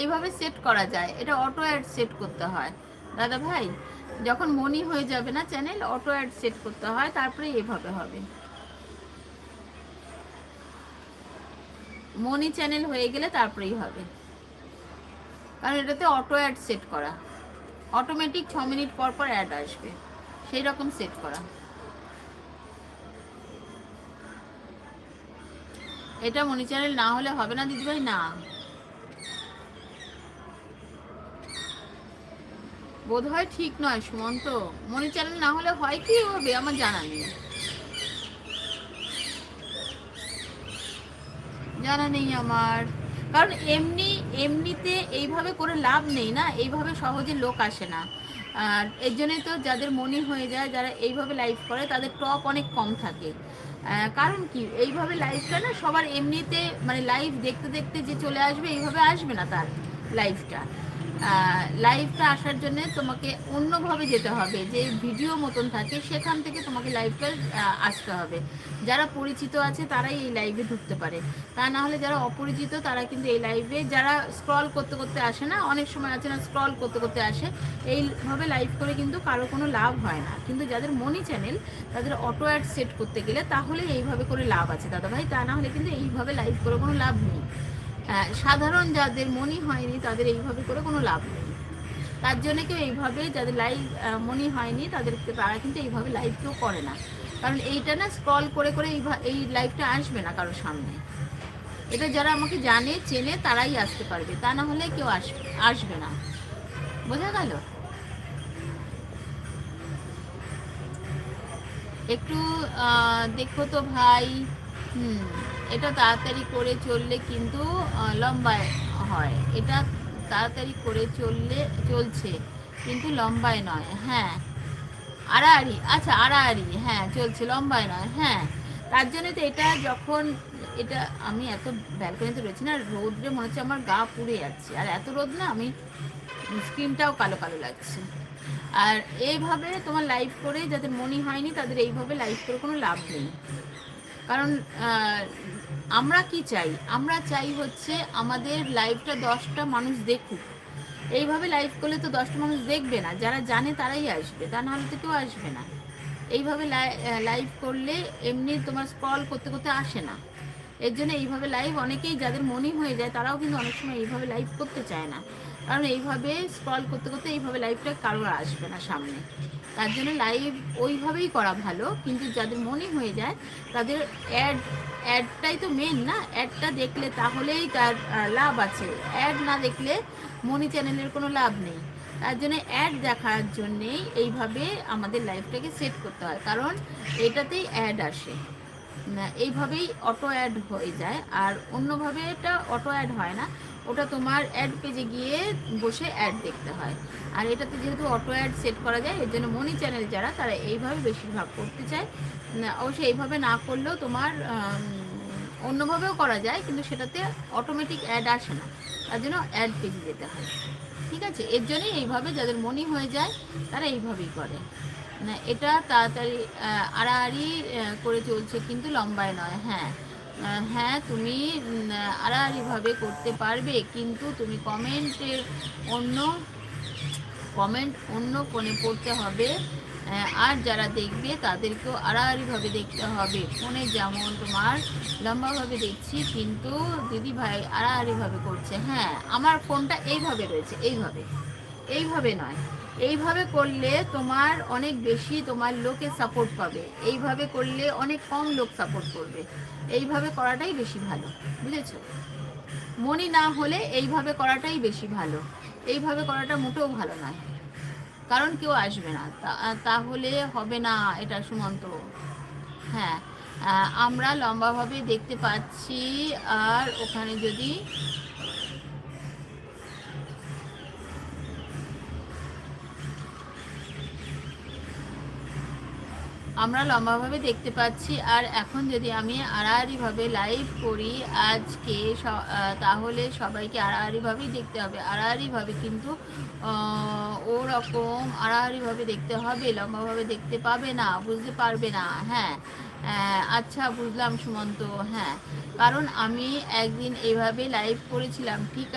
এইভাবে সেট করা যায়। এটা অটো অ্যাড সেট করতে হয়। দাদা ভাই, যখন মনি হয়ে যাবে না চ্যানেল অটো অ্যাড সেট করতে হয় তারপরে এভাবে হবে। মনি চ্যানেল হয়ে গেলে তারপরেই হবে। কারণ এটাতে অটো অ্যাড সেট করা। অটোমেটিক ছ মিনিট পর পর অ্যাড আসবে। সেই রকম সেট করা। এটা মনি চ্যানেল না হলে হবে না, দিদিভাই? না। বোধ হয় ঠিক নয়, সুমন্ত। মনি চ্যানেল না হলে হয় কি হবে, আমার জানা নেই। জানা নেই আমার। কারণ এমনি, এমনিতে এইভাবে করে লাভ নেই না? এইভাবে সহজে লোক আসে না। আর এর জন্যই তো যাদের মনি হয়ে যায়, যারা এইভাবে লাইভ করে, তাদের টপ অনেক কম থাকে। কারণ কি? এইভাবে লাইভটা না, সবার এমনিতে মানে লাইভ দেখতে দেখতে যে চলে আসবে, এইভাবে আসবে না তার লাইভটা লাইভটা আসার জন্য তোমাকে অন্যভাবে যেতে হবে, যে ভিডিও মতন থাকে সেখান থেকে তোমাকে লাইভটা আসতে হবে। যারা পরিচিত আছে তারাই এই লাইভে ঢুকতে পারে। তা না হলে যারা অপরিচিত তারা কিন্তু এই লাইভে যারা স্ক্রল করতে করতে আসে না, অনেক সময় আছে না স্ক্রল করতে করতে আসে, এইভাবে লাইভ করে কিন্তু কারও কোনো লাভ হয় না। কিন্তু যাদের মনি চ্যানেল তাদের অটো অ্যাড সেট করতে গেলে তাহলে এইভাবে করে লাভ আছে। দাদা ভাই তা না হলে কিন্তু এইভাবে লাইভ করে কোনো লাভ নেই। সাধারণ যাদের মনি হয়নি, তাদের এইভাবে করে কোনো লাভ নেই। তার জন্য কেউ এইভাবে যাদের লাইভ মনি হয়নি, তাদেরকে তারা কিন্তু এইভাবে লাইভ কেউ করে না। কারণ এইটা না স্ক্রল করে করে এইভা- এই লাইভটা আসবে না কারোর সামনে। এটা যারা আমাকে জানে, চেনে, তারাই আসতে পারবে। তা না হলে কেউ আসবে আসবে না। বোঝা গেল? একটু দেখো তো ভাই। হুম। এটা তাড়াতাড়ি করে চললে কিন্তু লম্বায় হয়। এটা তাড়াতাড়ি করে চললে, চলছে, কিন্তু লম্বায় নয়। হ্যাঁ। আড়াআড়ি আচ্ছা আড়াআড়ি হ্যাঁ চলছে, লম্বায় নয় হ্যাঁ। তার জন্য তো এটা যখন, এটা আমি এত ব্যালকনিতে রয়েছি না, রোদ্রে মনে হচ্ছে আমার গা পুড়ে যাচ্ছে। আর এত রোদ না, আমি স্কিনটাও কালো কালো লাগছে। আর এইভাবে তোমার লাইভ করে যাদের মনি হয়নি, তাদের এইভাবে লাইভ করে কোনো লাভ নেই। কারণ আমরা কি চাই? আমরা চাই হচ্ছে আমাদের লাইভটা দশটা মানুষ দেখুক। এইভাবে লাইভ করলে তো দশটা মানুষ দেখবে না। যারা জানে তারাই আসবে, তা নাহলে তো কেউ আসবে না। এইভাবে লাইভ করলে এমনি তোমার স্ক্রল করতে করতে আসে না। এর জন্য এইভাবে লাইভ অনেকেই, যাদের মনে হয়ে যায়, তারাও কিন্তু অনেক সময় এইভাবে লাইভ করতে চায় না। কারণ এইভাবে স্ক্রল করতে করতে এইভাবে লাইভটা কারোর আসবে না সামনে। তার জন্য লাইভ ওইভাবেই করা ভালো, কিন্তু যাদের মনে হয়ে যায়, তাদের অ্যাড অ্যাডটাই তো মেন না? অ্যাডটা দেখলে তাহলেই তার লাভ আছে। অ্যাড না দেখলে মনি চ্যানেলের কোনো লাভ নেই। তার জন্য অ্যাড দেখার জন্যেই এইভাবে আমাদের লাইফটাকে সেট করতে হয়। কারণ এটাতেই অ্যাড আসে। এইভাবেই অটো অ্যাড হয়ে যায়। আর অন্যভাবে এটা অটো অ্যাড হয় না। ওটা তোমার অ্যাড পেজে গিয়ে বসে অ্যাড দেখতে হয়। আর এটাতে যেহেতু অটো অ্যাড সেট করা যায়, এর জন্য মনি চ্যানেল যারা, তারা এইভাবে বেশিরভাগ করতে চায়। অবশ্যই এইভাবে না করলেও তোমার অন্যভাবেও করা যায়, কিন্তু সেটাতে অটোমেটিক অ্যাড আসে না। তার জন্য অ্যাড পেজে যেতে হয়। ঠিক আছে? এর জন্যই এইভাবে যাদের মনি হয়ে যায়, তারা এইভাবেই করে। না এটা তাড়াতাড়ি আড়াআড়ি করে চলছে, কিন্তু লম্বায় নয়। হ্যাঁ। হ্যাঁ তুমি আড়াআড়িভাবে করতে পারবে, কিন্তু তুমি কমেন্টের অন্য, কমেন্ট অন্য কোণে পড়তে হবে। আর যারা দেখবে, তাদেরকেও আড়াআড়িভাবে দেখতে হবে। ফোনে যেমন তোমার লম্বাভাবে দেখছি, কিন্তু দিদি ভাই আড়াআড়িভাবে করছে। হ্যাঁ আমার ফোনটা এইভাবে রয়েছে, এইভাবে। এইভাবে নয়। এইভাবে করলে তোমার অনেক বেশি তোমার লোকে সাপোর্ট পাবে। এইভাবে করলে অনেক কম লোক সাপোর্ট করবে। এইভাবে করাটাই বেশি ভালো, বুঝেছ? মনি না হলে এইভাবে করাটাই বেশি ভালো। এইভাবে করাটা মোটেও ভালো নয়। কারণ কেউ আসবে না। তাহলে হবে না এটা সুমন্ত। হ্যাঁ আমরা লম্বাভাবে দেখতে পাচ্ছি, আর ওখানে যদি আমরা লম্বাভাবে দেখতে পাচ্ছি। আর এখন যদি আমি আড়াআড়িভাবে লাইভ করি, আজকে তাহলে সবাইকে আড়াআড়িভাবেই দেখতে হবে। আড়াআড়িভাবে কিন্তু ওরকম আড়াআড়িভাবে দেখতে হবে, লম্বাভাবে দেখতে পাবে না, বুঝতে পারবে না। হ্যাঁ আচ্ছা বুঝলাম সুমন্ত। হ্যাঁ কারণ আমি একদিন এইভাবে লাইভ করেছিলাম, ঠিক